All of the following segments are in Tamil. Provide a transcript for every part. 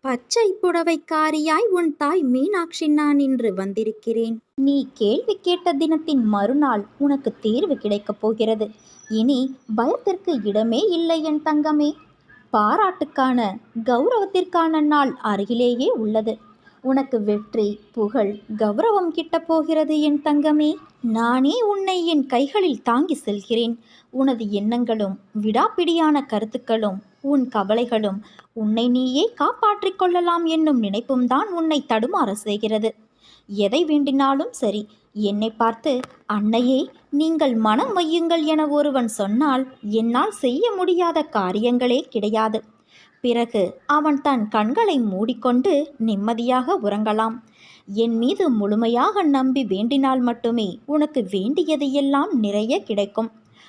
பச்சை புடவைக்காரியாய் உன் தாய் மீனாட்சி நான் இன்று வந்திருக்கிறேன். நீ கேள்வி கேட்ட தினத்தின் மறுநாள் உனக்கு தேர்வு கிடைக்கப் போகிறது. இனி பயத்திற்கு இடமே இல்லை என் தங்கமே. பாராட்டுக்கான கௌரவத்திற்கான நாள் அருகிலேயே உள்ளது. உனக்கு வெற்றி புகழ் கௌரவம் கிட்ட போகிறது என் தங்கமே. நானே உன்னை என் கைகளில் தாங்கி செல்கிறேன். உனது எண்ணங்களும் விடாப்பிடியான கருத்துக்களும் உன் கவலைகளும் உன்னை நீயே காப்பாற்றிக் கொள்ளலாம் என்னும் நினைப்பும் தான் உன்னை தடுமாற செய்கிறது எதை வேண்டினாலும் சரி என்னை பார்த்து அன்னையே நீங்கள் மனம் வையுங்கள் என ஒருவன் சொன்னால் என்னால் செய்ய முடியாத காரியங்களே கிடையாது. பிறகு அவன் தன் கண்களை மூடிக்கொண்டு நிம்மதியாக உறங்கலாம். என் மீது முழுமையாக நம்பி வேண்டினால் மட்டுமே உனக்கு வேண்டியதையெல்லாம் நிறைய கிடைக்கும்.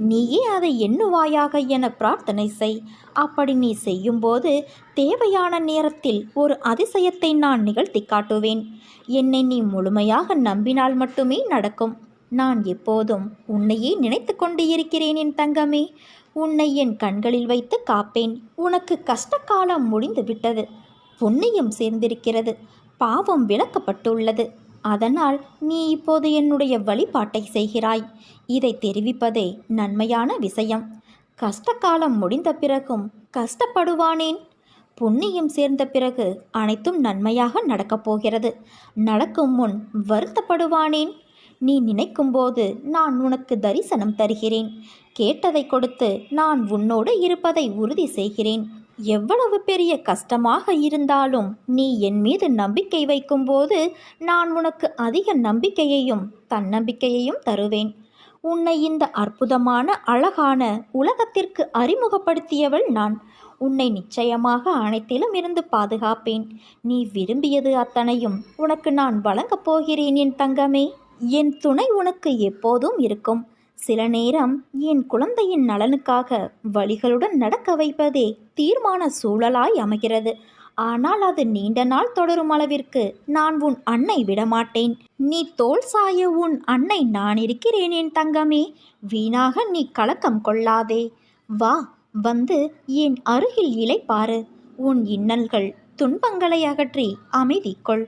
நீயே அதை எண்ணுவாயாக என பிரார்த்தனை செய். அப்படி நீ செய்யும்போது தேவையான நேரத்தில் ஒரு அதிசயத்தை நான் நிகழ்த்தி காட்டுவேன். என்னை நீ முழுமையாக நம்பினால் மட்டுமே நடக்கும். நான் எப்போதும் உன்னையே நினைத்து கொண்டு இருக்கிறேன் என் தங்கமே. உன்னை என் கண்களில் வைத்து காப்பேன். உனக்கு கஷ்டகாலம் முடிந்து விட்டது புண்ணியம் சேர்ந்திருக்கிறது. பாவம் விளக்கப்பட்டுள்ளது. அதனால் நீ இப்போது என்னுடைய வழிபாட்டை செய்கிறாய். இதை தெரிவிப்பதே நன்மையான விஷயம். கஷ்டகாலம் முடிந்த பிறகும் கஷ்டப்படுவானேன்? புண்ணியம் சேர்ந்த பிறகு அனைத்தும் நன்மையாக நடக்கப் போகிறது. நடக்கும் முன் வருத்தப்படுவானேன்? நீ நினைக்கும்போது நான் உனக்கு தரிசனம் தருகிறேன். கேட்டதை கொடுத்து நான் உன்னோடு இருப்பதை உறுதி செய்கிறேன். எவ்வளவு பெரிய கஷ்டமாக இருந்தாலும் நீ என் மீது நம்பிக்கை வைக்கும்போது நான் உனக்கு அதிக நம்பிக்கையையும் தன்னம்பிக்கையையும் தருவேன். உன்னை இந்த அற்புதமான அழகான உலகத்திற்கு அறிமுகப்படுத்தியவள் நான். உன்னை நிச்சயமாக அனைத்திலும் இருந்து பாதுகாப்பேன். நீ விரும்பியது அத்தனையும் உனக்கு நான் வழங்கப் போகிறேன் என் தங்கமே. என் துணை உனக்கு எப்போதும் இருக்கும். சில நேரம் என் குழந்தையின் நலனுக்காக வழிகளுடன் நடக்க வைப்பதே தீர்மான சூழலாய் அமைகிறது. ஆனால் அது நீண்ட நாள் தொடரும் அளவிற்கு நான் உன் அன்னை விடமாட்டேன். நீ தோல் சாய உன் அன்னை நான் இருக்கிறேன் என் தங்கமே. வீணாக நீ கலக்கம் கொள்ளாதே. வா வந்து என் அருகில் இலைப்பாரு உன் இன்னல்கள் துன்பங்களை அகற்றி அமைதி கொள்.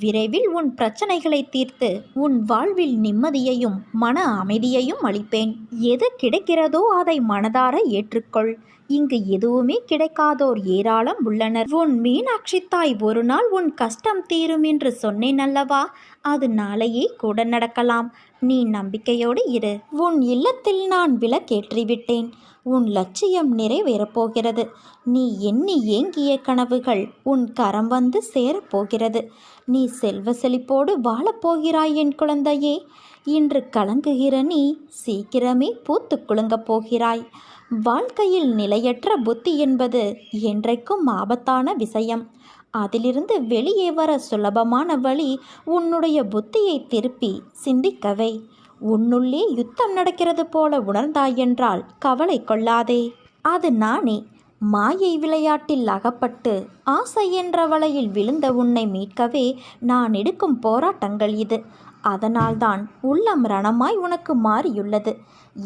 விரைவில் உன் பிரச்சனைகளை தீர்த்து உன் வாழ்வில் நிம்மதியையும் மன அமைதியையும் அளிப்பேன். எது கிடைக்கிறதோ அதை மனதார ஏற்றுக்கொள். இங்கு எதுவுமே கிடைக்காதோர் ஏராளம் உள்ளனர். உன் மீனாட்சி தாய் ஒரு நாள் உன் கஷ்டம் தீரும் என்று சொன்னேன் அல்லவா? அது நாளையே கூட நடக்கலாம். நீ நம்பிக்கையோடு இரு. உன் இல்லத்தில் நான் விலக்கேற்றிவிட்டேன் உன் லட்சியம் நிறைவேறப் போகிறது. நீ எண்ணி ஏங்கிய கனவுகள் உன் கரம் வந்து சேரப்போகிறது நீ செல்வ செழிப்போடு வாழப்போகிறாய் என் குழந்தையே. இன்று கலங்குகிற நீ சீக்கிரமே பூத்து குலுங்கப் போகிறாய். வாழ்க்கையில் நிலையற்ற புத்தி என்பது என்றைக்கும் ஆபத்தான விஷயம். அதிலிருந்து வெளியே வர சுலபமான வழி உன்னுடைய புத்தியை திருப்பி சிந்திக்கவை. உன்னுள்ளே யுத்தம் நடக்கிறது போல உணர்ந்தாயென்றால் கவலை கொள்ளாதே. அது நானே. மாயை விளையாட்டில் அகப்பட்டு ஆசை என்ற வலையில் விழுந்த உன்னை மீட்கவே நான் எடுக்கும் போராட்டங்கள் இது. அதனால்தான் உள்ளம் ரணமாய் உனக்கு மாறியுள்ளது.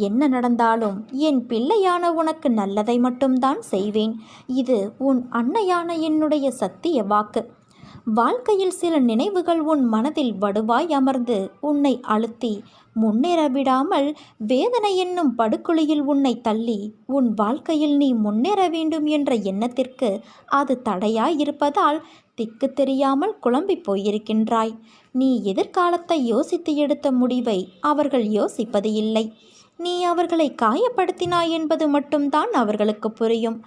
என்ன நடந்தாலும் என் பிள்ளையான உனக்கு நல்லதை மட்டும்தான் செய்வேன். இது உன் அன்னையான என்னுடைய சத்திய வாக்கு. வாழ்க்கையில் சில நினைவுகள் உன் மனதில் வடுவாய் அமர்ந்து உன்னை அழுத்தி முன்னேற விடாமல் வேதனை என்னும் படுகொலியில் உன்னை தள்ளி உன் வாழ்க்கையில் நீ முன்னேற வேண்டும் என்ற எண்ணத்திற்கு அது தடையாயிருப்பதால் திக்கு தெரியாமல் குழம்பி போயிருக்கின்றாய். நீ எதிர்காலத்தை யோசித்து எடுத்த முடிவை அவர்கள் யோசிப்பது இல்லை. நீ அவர்களை காயப்படுத்தினாய் என்பது மட்டும்தான் அவர்களுக்கு புரியும்.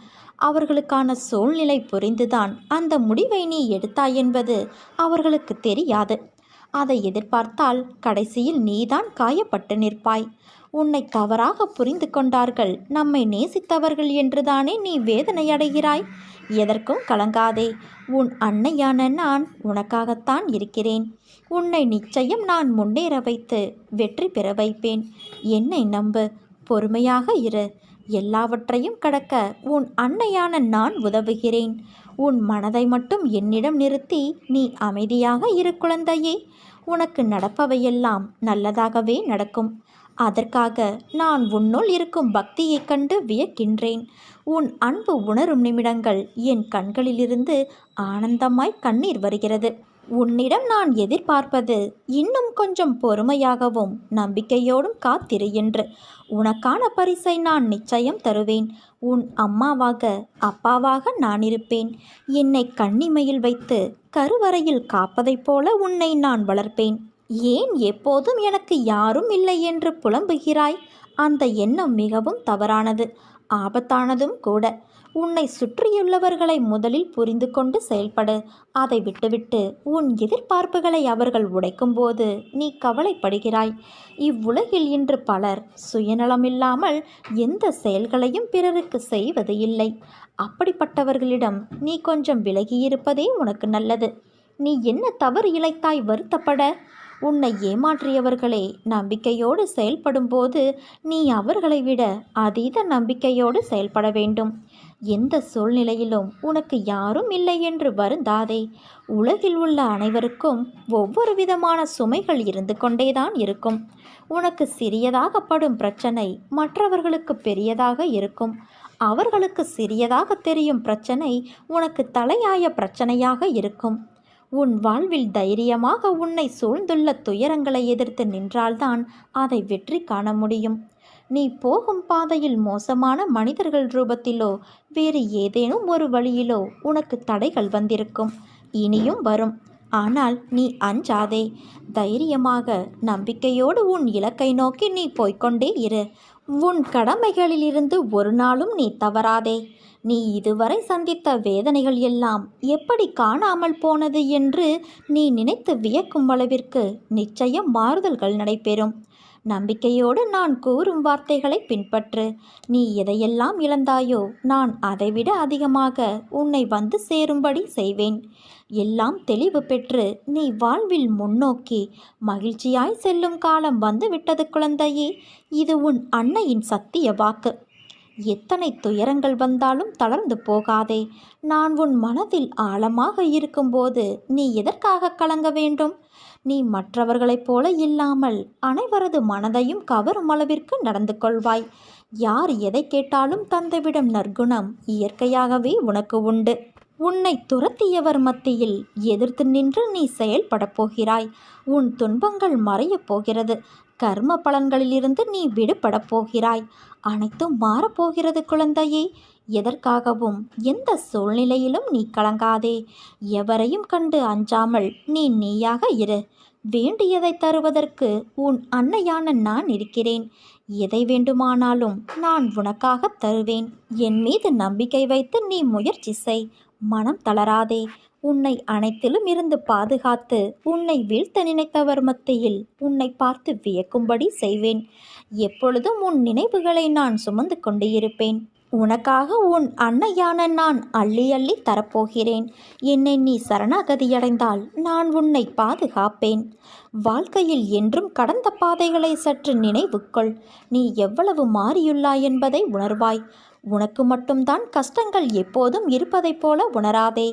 அவர்களுக்கான சூழ்நிலை புரிந்துதான் அந்த முடிவை நீ எடுத்தாய் என்பது அவர்களுக்கு தெரியாது. அதை எதிர்பார்த்தால் கடைசியில் நீதான் காயப்பட்டு நிற்பாய். உன்னை தவறாக புரிந்து கொண்டார்கள். நம்மை நேசித்தவர்கள் என்றுதானே நீ வேதனை அடைகிறாய்? எதற்கும் கலங்காதே. உன் அன்னையான நான் உனக்காகத்தான் இருக்கிறேன். உன்னை நிச்சயம் நான் முன்னேற வைத்து வெற்றி பெற வைப்பேன். என்னை நம்பு. பொறுமையாக இரு. எல்லாவற்றையும் கடக்க உன் அன்னையான நான் உதவுகிறேன். உன் மனதை மட்டும் என்னிடம் நிறுத்தி நீ அமைதியாக இரு குழந்தையே. உனக்கு நடப்பவையெல்லாம் நல்லதாகவே நடக்கும். அதற்காக நான் உன்னுள் இருக்கும் பக்தியைக் கண்டு வியக்கின்றேன். உன் அன்பு உணரும் நிமிடங்கள் என் கண்களிலிருந்து ஆனந்தமாய் கண்ணீர் வருகிறது. உன்னிடம் நான் எதிர்பார்ப்பது இன்னும் கொஞ்சம் பொறுமையாகவும் நம்பிக்கையோடும் காத்திரு என்று. உனக்கான பரிசை நான் நிச்சயம் தருவேன். உன் அம்மாவாக அப்பாவாக நான் இருப்பேன். என்னை கண்ணிமையில் வைத்து கருவறையில் காப்பதைப் போல உன்னை நான் வளர்ப்பேன். ஏன் எப்போதும் எனக்கு யாரும் இல்லை என்று புலம்புகிறாய்? அந்த எண்ணம் மிகவும் தவறானது. ஆபத்தானதும் கூட. உன்னை சுற்றியுள்ளவர்களை முதலில் புரிந்து கொண்டு செயல்படு. அதை விட்டுவிட்டு உன் எதிர்பார்ப்புகளை அவர்கள் உடைக்கும்போது நீ கவலைப்படுகிறாய். இவ்வுலகில் இன்று பலர் சுயநலமில்லாமல் எந்த செயல்களையும் பிறருக்கு செய்வது இல்லை. அப்படிப்பட்டவர்களிடம் நீ கொஞ்சம் விலகியிருப்பதே உனக்கு நல்லது. நீ என்ன தவறு இழைத்தாய் வருத்தப்பட? உன்னை ஏமாற்றியவர்களே நம்பிக்கையோடு செயல்படும்போது நீ அவர்களை விட அதீத நம்பிக்கையோடு செயல்பட வேண்டும். எந்த சூழ்நிலையிலும் உனக்கு யாரும் இல்லை என்று வருந்தாதே. உலகில் உள்ள அனைவருக்கும் ஒவ்வொரு விதமான சுமைகள் இருந்து கொண்டேதான் இருக்கும். உனக்கு சிறியதாக படும் பிரச்சனை மற்றவர்களுக்கு பெரியதாக இருக்கும். அவர்களுக்கு சிறியதாக தெரியும் பிரச்சனை உனக்கு தலையாய பிரச்சனையாக இருக்கும். உன் வாழ்வில் தைரியமாக உன்னை சூழ்ந்துள்ள துயரங்களை எதிர்த்து நின்றால்தான் அதை வெற்றி காண முடியும். நீ போகும் பாதையில் மோசமான மனிதர்கள் ரூபத்திலோ வேறு ஏதேனும் ஒரு வழியிலோ உனக்கு தடைகள் வந்திருக்கும். இனியும் வரும். ஆனால் நீ அஞ்சாதே. தைரியமாக நம்பிக்கையோடு உன் இலக்கை நோக்கி நீ போய்கொண்டே இரு. உன் கடமைகளிலிருந்து ஒரு நாளும் நீ தவறாதே. நீ இதுவரை சந்தித்த வேதனைகள் எல்லாம் எப்படி காணாமல் போனது என்று நீ நினைத்து வியக்கும் அளவிற்கு நிச்சயம் மாறுதல்கள் நடைபெறும். நம்பிக்கையோடு நான் கூறும் வார்த்தைகளை பின்பற்று. நீ எதையெல்லாம் இழந்தாயோ நான் அதைவிட அதிகமாக உன்னை வந்து சேரும்படி செய்வேன். எல்லாம் தெளிவு பெற்று நீ வாழ்வில் முன்னோக்கி மகிழ்ச்சியாய் செல்லும் காலம் வந்து விட்டது குழந்தையே இது உன் அன்னையின் சத்திய வாக்கு. எத்தனை துயரங்கள் வந்தாலும் தளர்ந்து போகாதே. நான் உன் மனதில் ஆழமாக இருக்கும்போது நீ எதற்காக கலங்க வேண்டும்? நீ மற்றவர்களைப் போல இல்லாமல் அனைவரது மனதையும் கவரும் அளவிற்கு நடந்து கொள்வாய். யார் எதை கேட்டாலும் தந்தைவிடம் நற்குணம் இயற்கையாகவே உனக்கு உண்டு. உன்னை துரத்தியவர் மத்தியில் எதிர்த்து நின்று நீ செயல்படப் போகிறாய். உன் துன்பங்கள் மறையப் போகிறது. கர்ம பலன்களிலிருந்து நீ விடுபடப் போகிறாய். அனைத்தும் மாறப்போகிறது குழந்தையே. எதற்காகவும் எந்த சூழ்நிலையிலும் நீ கலங்காதே. எவரையும் கண்டு அஞ்சாமல் நீ நீயாக இரு. வேண்டியதை தருவதற்கு உன் அன்னையான நான் இருக்கிறேன். எதை வேண்டுமானாலும் நான் உனக்காக தருவேன். என் மீது நம்பிக்கை வைத்து நீ முயற்சி செய். மனம் தளராதே. உன்னை அனைத்திலும் இருந்து பாதுகாத்து உன்னை வீழ்த்த நினைத்தவர் மத்தியில் உன்னை பார்த்து வியக்கும்படி செய்வேன். எப்பொழுதும் உன் நினைவுகளை நான் சுமந்து கொண்டு இருப்பேன். உனக்காக உன் அன்னையான நான் அள்ளி அள்ளி தரப்போகிறேன். என்னை நீ சரணாகதியடைந்தால் நான் உன்னை பாதுகாப்பேன். வாழ்க்கையில் என்றும் கடந்த பாதைகளை சற்று நினைவுக்கொள் நீ எவ்வளவு மாறியுள்ளாய் என்பதை உணர்வாய். உனக்கு மட்டும்தான் கஷ்டங்கள் எப்போதும் இருப்பதைப் போல உணராதே.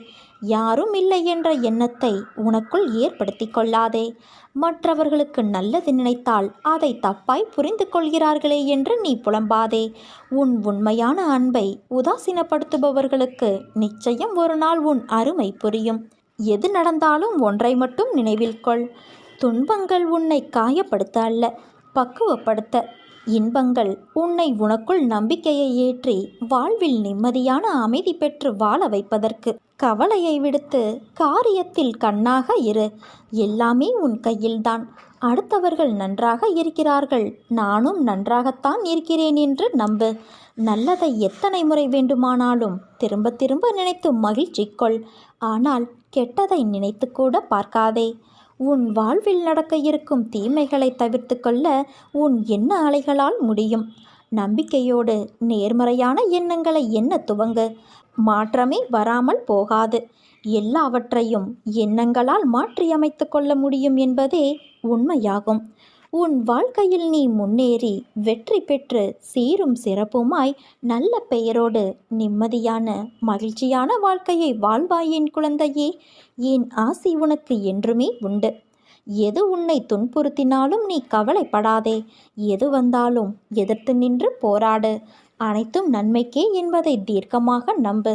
யாரும் இல்லை என்ற எண்ணத்தை உனக்குள் ஏற்படுத்தி கொள்ளாதே. மற்றவர்களுக்கு நல்லது நினைத்தால் அதை தப்பாய் புரிந்து கொள்கிறார்களே என்று நீ புலம்பாதே. உன் உண்மையான அன்பை உதாசீனப்படுத்துபவர்களுக்கு நிச்சயம் ஒரு நாள் உன் அருமை புரியும். எது நடந்தாலும் ஒன்றை மட்டும் நினைவில் கொள். துன்பங்கள் உன்னை காயப்படுத்த அல்ல பக்குவப்படுத்த. இன்பங்கள் உன்னை உனக்குள் நம்பிக்கையை ஏற்றி வாழ்வில் நிம்மதியான அமைதி பெற்று வாழ வைப்பதற்கு கவலையை விடுத்து காரியத்தில் கண்ணாக இரு. எல்லாமே உன் கையில்தான். அடுத்தவர்கள் நன்றாக இருக்கிறார்கள். நானும் நன்றாகத்தான் இருக்கிறேன் என்று நம்பு. நல்லதை எத்தனை முறை வேண்டுமானாலும் திரும்ப திரும்ப நினைத்து மகிழ்ச்சி கொள். ஆனால் கெட்டதை நினைத்து கூட பார்க்காதே. உன் வாழ்வில் நடக்க இருக்கும் தீமைகளை தவிர்த்து கொள்ள உன் எண்ண அலைகளால் முடியும். நம்பிக்கையோடு நேர்மறையான எண்ணங்களை எண்ண துவங்கு. மாற்றமே வராமல் போகாது. எல்லாவற்றையும் எண்ணங்களால் மாற்றியமைத்து கொள்ள முடியும் என்பதே உண்மையாகும். உன் வாழ்க்கையில் நீ முன்னேறி வெற்றி பெற்று சீரும் சிறப்புமாய் நல்ல பெயரோடு நிம்மதியான மகிழ்ச்சியான வாழ்க்கையை வாழ்வாய் என் குழந்தையே. என் ஆசி உனக்கு என்றுமே உண்டு. எது உன்னை துன்புறுத்தினாலும் நீ கவலைப்படாதே. எது வந்தாலும் எதிர்த்து நின்று போராடு. அனைத்தும் நன்மைக்கே என்பதை தீர்க்கமாக நம்பு.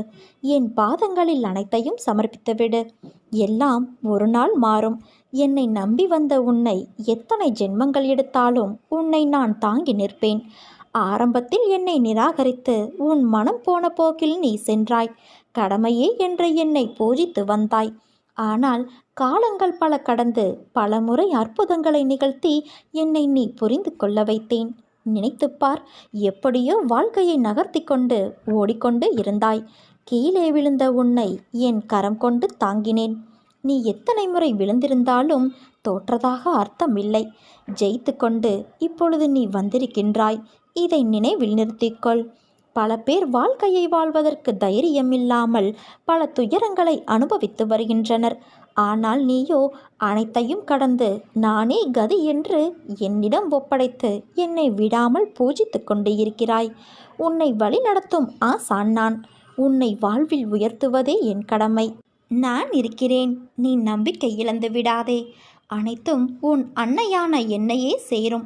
என் பாதங்களில் அனைத்தையும் சமர்ப்பித்துவிடு எல்லாம் ஒரு நாள் மாறும். என்னை நம்பி வந்த உன்னை எத்தனை ஜென்மங்கள் எடுத்தாலும் உன்னை நான் தாங்கி நிற்பேன். ஆரம்பத்தில் என்னை நிராகரித்து உன் மனம் போன போக்கில் நீ சென்றாய். கடமையே என்ற என்னை பூஜித்து வந்தாய். ஆனால் காலங்கள் பல கடந்து பல முறை அற்புதங்களை நிகழ்த்தி என்னை நீ புரிந்து கொள்ள வைத்தேன். நினைத்துப்பார். எப்படியோ வாழ்க்கையை நகர்த்தி கொண்டு ஓடிக்கொண்டு இருந்தாய். கீழே விழுந்த உன்னை என் கரம் கொண்டு தாங்கினேன். நீ எத்தனை முறை விழுந்திருந்தாலும் தோற்றதாக அர்த்தமில்லை. ஜெயித்து கொண்டு இப்பொழுது நீ வந்திருக்கின்றாய். இதை நினைவில் நிறுத்திக்கொள். பல பேர் வாழ்க்கையை வாழ்வதற்கு தைரியமில்லாமல் பல துயரங்களை அனுபவித்து வருகின்றனர். ஆனால் நீயோ அனைத்தையும் கடந்து நானே கதி என்று என்னிடம் ஒப்படைத்து என்னை விடாமல் பூஜித்து கொண்டு இருக்கிறாய் உன்னை வழிநடத்தும் ஆசான் நான். உன்னை வாழ்வில் உயர்த்துவதே என் கடமை. நான் இருக்கிறேன். நீ நம்பிக்கை இழந்து விடாதே. அனைத்தும் உன் அன்னையான என்னையே சேரும்.